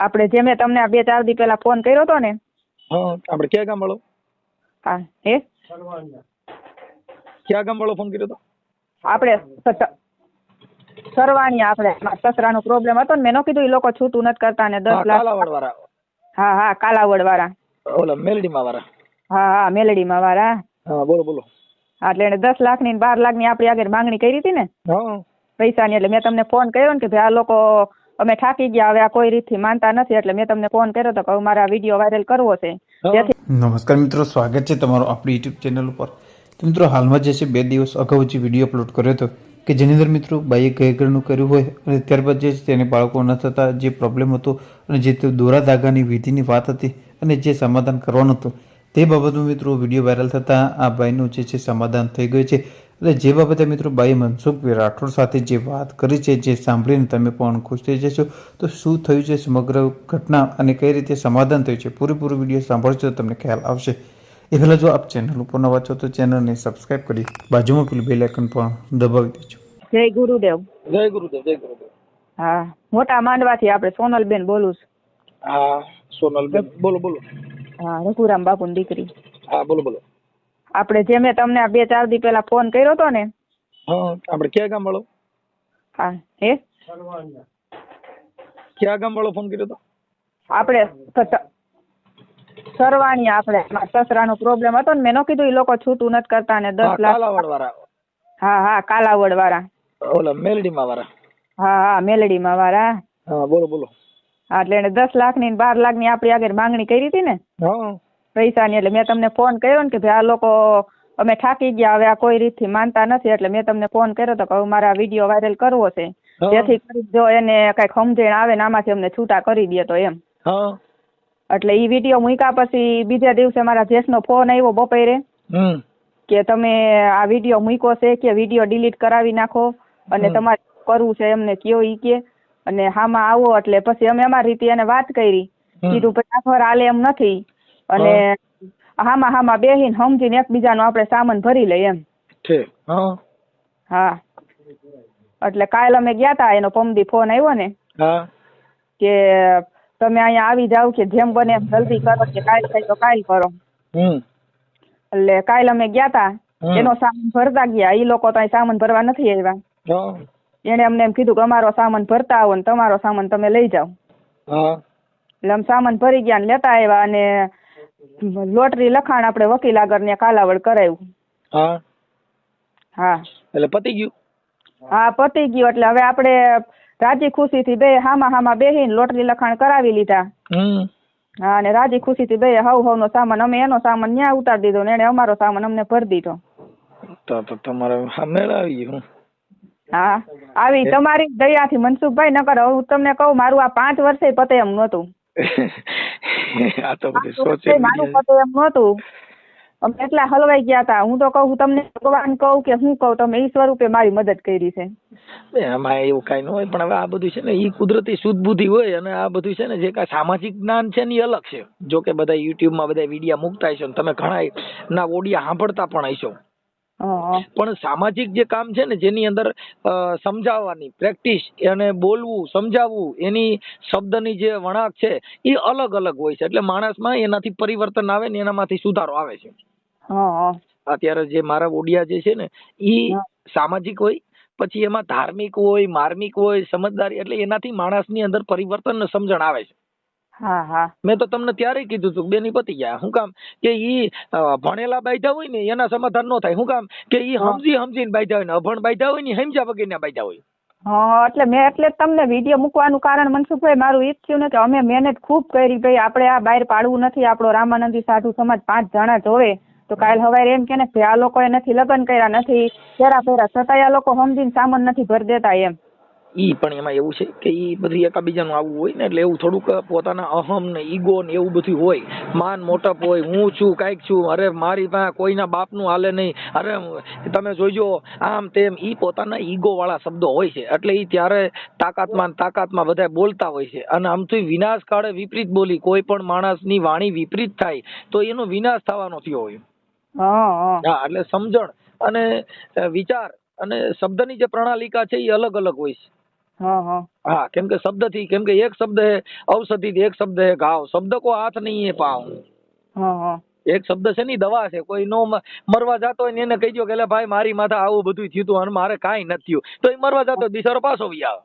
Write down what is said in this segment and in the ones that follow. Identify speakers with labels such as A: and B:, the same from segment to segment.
A: આપણે જે મેં તમને આ બે ચાર દી પહેલા ફોન કર્યો હતો ને.
B: હા આપણે ક્યાં ગામ વાળો?
A: હા હે?
B: ક્યાં ગામ વાળો ફોન કર્યો હતો?
A: આપણે સ- સરવાણી આપણે સસરાનો પ્રોબ્લેમ હતો ને મેં ન કીધું એ લોકો છૂટું નથી કરતા ને દસ લાખ હા હા કાલાવડ વાળા
B: ઓલા મેલડીમાં વાળા.
A: હા હા મેલડીમાં વાળા.
B: હા બોલો બોલો.
A: એટલે એને દસ લાખની ની બાર લાખની આપણી આગળ માંગણી કરી હતી ને.
B: પૈસા
A: ની એટલે મેં તમને ફોન કર્યો ને કે ભાઈ આ લોકો અમે થાકી ગયા હવે આ કોઈ રીતથી માનતા નથી એટલે મેં તમને ફોન કર્યો તો કહું મારે આ વીડિયો વાયરલ કરવો છે.
C: નમસ્કાર મિત્રો સ્વાગત છે તમારું આપણી યુટ્યુબ ચેનલ ઉપર. તો મિત્રો હાલમાં જે છે બે દિવસ અગાઉ જે વીડિયો અપલોડ કર્યો હતો કે જેની અંદર મિત્રો બાઈએ ઘરનું કર્યું હોય અને ત્યારબાદ જે છે તેને બાળકો ન થતા જે પ્રોબ્લેમ હતો અને જે તે દોરા ધાગાની વિધિની વાત હતી અને જે સમાધાન કરવાનું હતું તે બાબતમાં મિત્રો વીડિયો વાયરલ થતાં આ ભાઈનું જે છે સમાધાન થઈ ગયું છે. એટલે જે બાબતે મિત્રો બાઈ મનસુખભાઈ રાઠોડ સાથે જે વાત કરી છે જે સાંભળીને તમે પણ ખુશ થઈ જશો. તો શું થયું છે સમગ્ર ઘટના અને કઈ રીતે સમાધાન થયું છે પૂરેપૂરો વીડિયો સાંભળશો તો તમને ખ્યાલ આવશે. એ પહેલાં જો આપ ચેનલ ઉપર નવા છો તો ચેનલને સબસ્ક્રાઈબ કરી બાજુમાં પેલું બેલ આઇકન પણ દબાવી દેજો.
A: જય ગુરુદેવ.
B: જય ગુરુદેવ જય ગુરુદેવ.
A: હા મોટા માંડવાથી આપણે સોનલબેન બોલું છું.
B: હા સોનલબેન. બોલો બોલો.
A: હા રઘુરામ બાપુની દીકરી.
B: હા બોલો બોલો.
A: આપણે જે મેં તમને આ બે ચાર દી પહેલા ફોન કર્યો હતો ને.
B: હા આપણે ક્યાં ગામ વાળો?
A: હા હે?
B: ક્યાં ગામ વાળો ફોન કર્યો હતો?
A: આપણે સરવાણી આપણે સસરાનો પ્રોબ્લેમ હતો ને મેં ન કીધું એ લોકો છૂટું નથી કરતા ને
B: હા
A: દસ લાખ
B: કાલાવડ વાળા.
A: હા હા કાલાવડ વાળા.
B: ઓલા મેલડીમાં વાળા.
A: હા હા મેલડીમાં વાળા.
B: હા બોલો બોલો.
A: હા એટલે એને દસ લાખની બાર લાખની આપણી આગળ માંગણી કરી હતી ને.
B: હા.
A: પૈસાની એટલે મેં તમને ફોન કર્યો ને કે ભાઈ આ લોકો અમે થાકી ગયા હવે આ કોઈ રીતથી માનતા નથી એટલે મેં તમને ફોન કર્યો તો કે મારે વીડિયો વાયરલ કરવો છે. જેથી કરી જો એને કંઈક સમજણ આવે ને આમાંથી અમને છૂટા કરી દે તો એમ. એટલે ઈ વીડિયો મૂક્યા પછી બીજા દિવસે મારા જેસનો ફોન આવ્યો બપોરે કે તમે આ વીડિયો મૂક્યો છે કે વીડિયો ડિલીટ કરાવી નાખો અને તમારે કરવું છે એમને કયો ઈ કે. અને હામાં આવો એટલે પછી અમે અમારી રીતે એને વાત કરી. કીધું ભાઈ આ હાલે એમ નથી. અને હામાં હામાં બેહીને સમજીને એકબીજાનો આપણે સામાન ભરી લઈએ એમ.
B: હા.
A: હા. એટલે કાલ અમે ગયા તા એનો પમદી ફોન આવ્યો ને કે તમે અહીંયા આવી જાવ કે જેમ બને એમ જલ્દી કરો કે કાલ થાય તો કાલ કરો. એટલે કાલ અમે ગયા તા એનો સામાન ભરતા ગયા. એ લોકો તો અહીં સામાન ભરવા નથી આવ્યા.
B: હા.
A: એને અમને એમ કીધું કે અમારો સામાન ભરતા આવો ને તમારો સામાન તમે લઈ જાઓ. એટલે અમે સામાન ભરી ગયા ને લેતા આવ્યા અને લોટરી લખાણ આપણે વકીલ આગળ ને કાલાવડ કરાવ્યું
B: હા.
A: હા.
B: એટલે પતી ગયું?
A: હા પતી ગયું. એટલે હવે આપણે રાજી ખુશીથી બે હામા હામા બેહીને લોટરી લખાણ કરાવી લીધા. હા અને રાજી ખુશીથી બે હવ હવનો સામાન અમે એનો સામાન ન્યા ઉતારી દીધો ને એને અમારો સામાન અમને ભરી દીધો.
B: તો તો તમારે હા મેળ આવી ગયું
A: હા. આવી તમારી દયાથી મનસુખભાઈ નકર હું તમને કહું મારું આ પાંચ વર્ષે પતે એમ નહોતું.
B: આ તો બધું સોચે
A: મારું પતે એમ નહોતું. અમે એટલા હલવાઈ ગયા હતા હું તો કહું તમને ભગવાન કહું કે હું કહું તમે ઈ સ્વરૂપે મારી મદદ કરી છે.
B: એમાં એવું કઈ ન હોય પણ હવે આ બધું છે ને એ કુદરતી શુદ્ધ બુદ્ધિ હોય અને આ બધું છે ને જે કાંઈ સામાજિક જ્ઞાન છે ને એ અલગ છે. જો કે બધા યુટ્યુબમાં બધા વિડીયા મૂકતા હશો ને તમે ઘણા ના ઓડિયા સાંભળતા પણ હશો. પણ સામાજિક જે કામ છે ને જેની અંદર સમજાવવાની પ્રેક્ટિસ અને બોલવું સમજાવવું એની શબ્દની જે વણાક છે એ અલગ અલગ હોય છે. એટલે માણસમાં એનાથી પરિવર્તન આવે ને એનામાંથી સુધારો આવે છે. અત્યારે જે મારા ઓડિયા જે છે ને ઈ સામાજિક હોય પછી એમાં ધાર્મિક હોય માર્મિક હોય સમજદારી એટલે એનાથી માણસની અંદર પરિવર્તન સમજણ આવે છે.
A: હા હા.
B: મેં તો તમને ત્યારે કીધું હતું બેની પતી ગયા. શું કામ કે ઈ ભણેલા બાયધા હોય ને એના સમાધાન નો થાય. શું કામ કે ઈ સમજી સમજીને બાયધા હોય ને અભણ બાયધા હોય ને સમજ્યા વગરના બાયધા હોય.
A: હા એટલે મેં એટલે તમને વીડિયો મૂકવાનું કારણ મનસુખભાઈ મારું એ જ થયું ને કે અમે મહેનત ખૂબ કરી ભાઈ. આપણે આ બહાર પાડવું નથી. આપણો રામાનંદી સાધુ સમાજ પાંચ જણા જોવે તો કાલ હવારે એમ કે ને કે આ લોકોએ નથી લગ્ન કર્યા નથી ફેરા ફેરા છતાંય આ લોકો સમજીને સામાન નથી ભરી દેતા એમ.
B: ઈ પણ એમાં એવું છે કે ઈ બધું એકાબીજાનું આવું હોય ને એટલે એવું થોડુંક પોતાના અહમ ને ઈગો ને એવું બધું હોય. માન મોટપ હોય હું છું કાંઈક છું અરે મારી પાસે કોઈના બાપનું હાલે નહીં. અરે તમે જોઈજો આમ તેમ ઈ પોતાના ઈગો વાળા શબ્દો હોય છે. એટલે ઈ ત્યારે તાકાતમાં તાકાતમાં બધા બોલતા હોય છે. અને આમથી વિનાશ કાળે વિપરીત બોલી કોઈ પણ માણસની વાણી વિપરીત થાય તો એનો વિનાશ થવાનો થયો હોય.
A: હા
B: એટલે સમજણ અને વિચાર અને શબ્દની જે પ્રણાલિકા છે એ અલગ અલગ હોય છે.
A: હા
B: કેમ કે શબ્દથી કેમ કે એક શબ્દ હે ઔષધિ એક શબ્દ હે ઘાવ. શબ્દ કો હાથ નહીં હે પાવ.
A: હા હા.
B: એક શબ્દ છે ની દવા છે. કોઈ નો મરવા જતો હોય ને એને કહી દો કે ભાઈ મારી માથે આવું બધું થયું હતું અને મારે કાંઈ નથી થયું. તો એ મરવા જતો બિચારો પાછો વી આવે.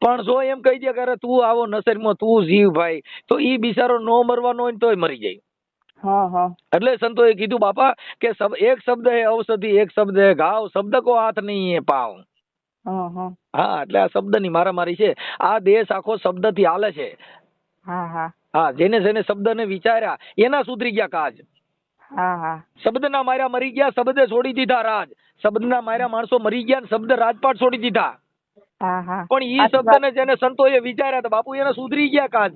B: પણ જો એમ કહી દે કે અરે તું આવો નસરીમાં તું જીવ ભાઈ. તો ઈ બિચારો નો મરવાનો હોય તોય મરી જાય.
A: હા હા.
B: એટલે સંતોએ કીધું બાપા કે એક શબ્દ હે ઔષધિ એક શબ્દ હે ઘાવ. શબ્દ કો હાથ નહીં હે પાવ.
A: હા
B: એટલે આ શબ્દની મારામારી છે. આ દેશ આખો શબ્દથી હાલે છે.
A: હા હા.
B: હા જેને જેને શબ્દને વિચાર્યા એના સુધરી ગયા કાજ.
A: હા હા.
B: શબ્દના માર્યા મરી ગયા શબ્દે છોડી દીધા રાજ. શબ્દના માર્યા માણસો મરી ગયા શબ્દ રાજપાટ છોડી દીધા. પણ ઈ
A: શબ્દ ને
B: શબ્દને જેને સંતોએ વિચાર્યા તો બાપુ એને સુધરી ગયા કાજ.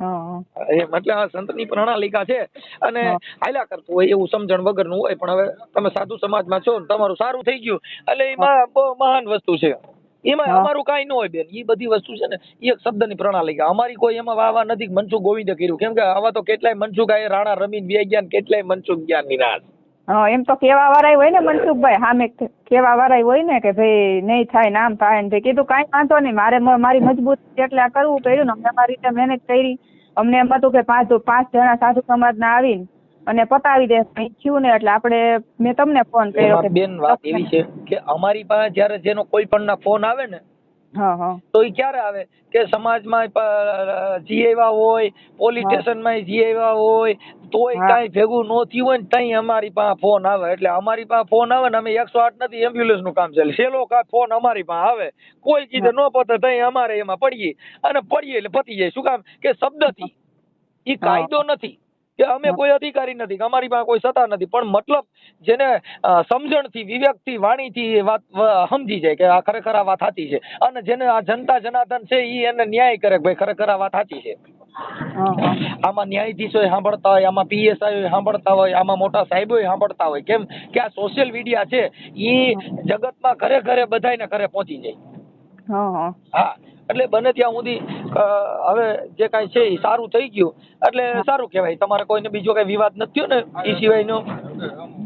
B: એમ એટલે આ સંતની પ્રણાલિકા છે. અને. હાલ્યા કરતું હોય એવું સમજણ વગરનું હોય પણ હવે તમે સાધુ સમાજમાં છો ને તમારું સારું થઈ ગયું. એટલે એમાં બહુ મહાન વસ્તુ છે. એમાં અમારું કઈ ન હોય બેન. એ બધી વસ્તુ છે ને એ એક શબ્દની પ્રણાલિકા. અમારી કોઈ એમાં વાવા નથી મનસુખ ગોવિંદે કર્યું. કેમ કે આવા તો કેટલાય મનસુખ આ રાણા રમીન વ્યાઈ ગયા કેટલાય મનસુખ જ્ઞાન નિરાશ
A: હા એમ તો કેવા વાળા હોય ને મનસુખભાઈ સામે કેવા વાળા હોય ને કે ભાઈ નહીં થાય નામ થાય ને કીધું કાંઈ વાંધો નહીં મારે મારી મજબૂત એટલે આ કરવું પડ્યું ને અમે અમારી રીતે મહેનત કરી અમને એમ હતું કે પાંચ પાંચ જણા સાધુ સમાજના આવીને અને પતાવી દે થયું ને એટલે આપણે મેં તમને ફોન કર્યો
B: બેન વાત એવી છે કે અમારી પાસે જ્યારે જેનો કોઈ પણ ના ફોન આવે ને તો એ ક્યારે આવે? કે સમાજમાં જી આવ્યા હોય પોલીસ સ્ટેશનમાં જી આવ્યા હોય તોય કઈ ભેગું ન થયું હોય ને તઈ અમારી પાસે ફોન આવે. એટલે અમારી પાસે ફોન આવે ને અમે એકસો આઠ નથી એમ્બ્યુલન્સનું કામ ચાલે. છેલ્લો કા ફોન અમારી પાસે આવે. કોઈ કીધે ન પતે તઈ અમારે એમાં પડીએ. અને પડીએ એટલે પતી જાય. શું કામ? કે શબ્દથી. એ કાયદો નથી. કે અમે કોઈ અધિકારી નથી અમારી પાસે કોઈ સત્તા નથી. પણ મતલબ જેને સમજણથી વિવેકથી વાણીથી એ વાત સમજી જાય કે આ ખરેખર આ વાત સાચી છે. અને જેને આ જનતા જનાર્દન છે એ એને ન્યાય કરે ભાઈ ખરેખર આ વાત સાચી છે. આમાં ન્યાયાધીશો સાંભળતા હોય આમાં પીએસઆઈ સાંભળતા હોય આમાં મોટા સાહેબો સાંભળતા હોય. કેમ કે આ સોશિયલ મીડિયા છે ઈ જગતમાં ઘરે ઘરે બધાને ઘરે પહોંચી જાય.
A: હા.
B: એટલે બને ત્યાં સુધી હવે જે કાંઈ છે એ સારું થઈ ગયું. એટલે સારું કહેવાય. તમારે કોઈને બીજો કઈ વિવાદ નથી થયો ને એ સિવાયનો?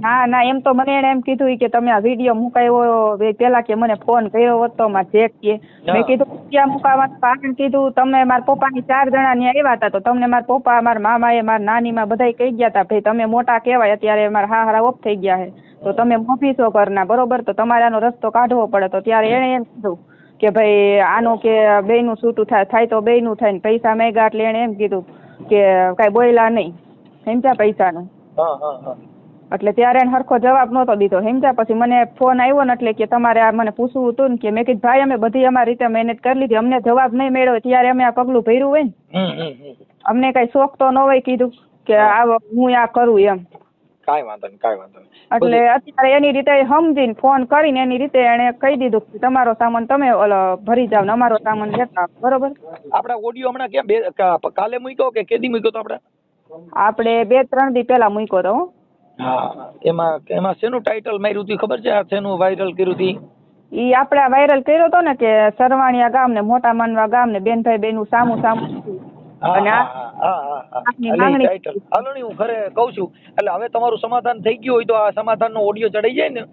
A: ના ના એમ તો મને એને એમ કીધું કે તમે આ વીડિયો મુકાયો પેલા કે મને ફોન કર્યો હતો માં ચેક કે. મેં કીધું ક્યાં મુકાવાનું કારણ કીધું તમે મારા પપ્પાની ચાર જણા ત્યાં આવ્યા હતા તો તમને મારા પપ્પા મારા મામા એ મારા નાની માં બધા કહી ગયા હતા ભાઈ તમે મોટા કહેવાય અત્યારે મારા હા હારા ઓફ થઈ ગયા છે. તો તમે મોભીસો ઘરના બરોબર? તો તમારાનો રસ્તો કાઢવો પડે. તો ત્યારે એને એમ કીધું કે ભાઈ આનું કે બેયનું છૂટું થાય થાય તો બેયનું થાય ને પૈસા મેગા એટલે એણે એમ કીધું કે કાંઈ બોયલા નહીં. સમજ્યા પૈસાનું. એટલે ત્યારે એને સરખો જવાબ નહોતો દીધો. સમજ્યા પછી મને ફોન આવ્યો ને એટલે કે તમારે આ મને પૂછવું હતું ને કે મેં કીધું ભાઈ અમે બધી અમારી રીતે મહેનત કરી લીધી. અમને જવાબ નહીં મળ્યો ત્યારે અમે આ પગલું ભર્યું હોય ને. અમને કઈ શોખ તો ન હોય કીધું કે આ હું આ કરું એમ.
B: કાંઈ વાંધો નહીં કાંઈ વાંધો નહીં
A: એટલે અત્યારે એની રીતે સમજીને ફોન કરીને એની રીતે એણે કહી દીધું કે તમારો સામાન તમે ઓલો ભરી જાવ ને અમારો સામાન લેતા આવો. બરોબર
B: આપડા ઓડિયો હમણાં ક્યાં બે કા- કાલે મૂક્યો કે કેદી મૂક્યો તો આપણે
A: આપણે બે ત્રણ દી પહેલા મૂક્યો તો હો.
B: હા એમાં એમાં શેનું ટાઇટલ માર્યું હતું ખબર છે આ શેનું વાયરલ કર્યું હતું ઈ?
A: આપડે આપણે વાયરલ કર્યો તો ને કે સરવાણિયા ગામ ને મોટા માનવા ગામ ને બેનભાઈ બેનું સામું સામું અને આપની
B: એટલે
A: માંગણી-
B: હાલો હું ઘરે કહું છું. એટલે હવે તમારું સમાધાન થઈ ગયું હોય તો આ સમાધાનનો ઓડિયો ચડાઈ જાય ને.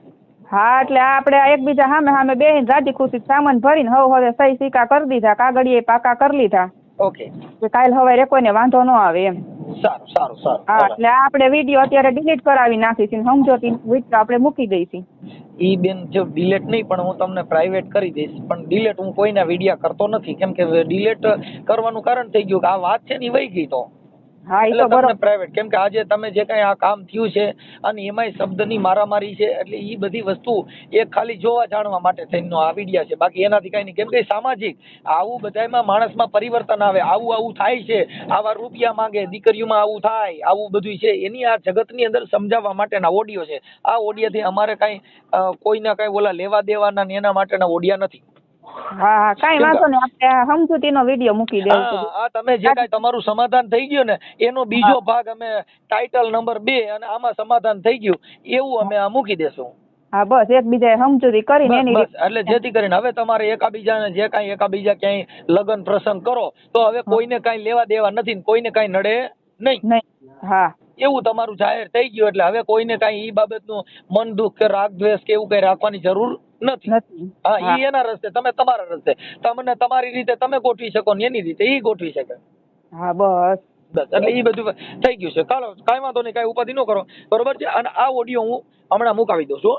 A: હા એટલે આપણે આ એકબીજા સામે સામે બેહીને રાજી ખુશી સામાન ભરીને હવ હવે સહી સિક્કા કરી દીધા કાગળિયે પાકા કરી લીધા.
B: ઓકે.
A: કાલ હવે કોઈને વાંધો ન આવે એમ.
B: સારું સારું સારું.
A: હા એટલે આપણે વીડિયો અત્યારે ડિલીટ કરાવી નાખીશું સમજોતી વીડિયો આપણે મૂકી દઈશું.
B: ઈ બેન જો ડિલેટ નહીં પણ હું તમને પ્રાઇવેટ કરી દઈશ. પણ ડિલેટ હું કોઈના વિડીયા કરતો નથી કેમ કે ડિલેટ કરવાનું કારણ થઈ ગયું કે આ વાત છે ને એ વહી ગઈ તો.
A: હા એ તો બરોબર.
B: પ્રાઇવેટ કેમ કે આજે તમે જે કઈ આ કામ થયું છે અને એમાંય શબ્દની મારામારી છે એટલે એ બધી વસ્તુ એ ખાલી જોવા જાણવા માટે થઈને આવી ગયા છે. બાકી એનાથી કઈ નહીં. કેમ કે સામાજિક આવું બધાયમાં માણસમાં પરિવર્તન આવે આવું આવું થાય છે આવા રૂપિયા માંગે દીકરીઓમાં આવું થાય આવું બધું છે. એની આ જગતની અંદર સમજાવવા માટેના ઓડિયો છે. આ ઓડિયાથી અમારે કઈ કોઈના કઈ ઓલા લેવા દેવાના ને એના માટેના ઓડિયા નથી.
A: હા હા કાંઈ વાંધો નહીં આપણે સમજૂતીનો વીડિયો મૂકી દેવું
B: આ તમે જે કાંઈ તમારું સમાધાન થઈ ગયું ને એનો બીજો ભાગ અમે ટાઇટલ નંબર બે અને આમાં સમાધાન થઈ ગયું એવું અમે આ મૂકી દેશું.
A: હા બસ એકબીજા સમજૂતી કરીને એની
B: એટલે જેથી કરીને હવે તમારે એકાબીજાને જે કાંઈ એકાબીજા ક્યાંય લગ્ન પ્રસંગ કરો તો હવે કોઈને કાંઈ લેવા દેવા નથી ને કોઈને કાંઈ નડે નહીં.
A: નહીં હા.
B: એવું તમારું જાહેર થઈ ગયું એટલે હવે કોઈને કાંઈ એ બાબતનું મન દુઃખ કે રાગ દ્વેષ કે એવું કઈ રાખવાની જરૂર નથી. હા
A: એ
B: ઈ એના રસ્તે તમે તમારા રસ્તે. તમને તમારી રીતે તમે ગોઠવી શકો ને એની રીતે ઈ ગોઠવી શકે.
A: હા બસ.
B: બસ એટલે ઈ બધું થઈ ગયું છે. ચાલો કાંઈ વાંધો નહીં કાંઈ ઉપાધિ ન કરો. બરોબર છે? અને આ ઓડિયો હું હમણાં મુકાવી દઉં છું.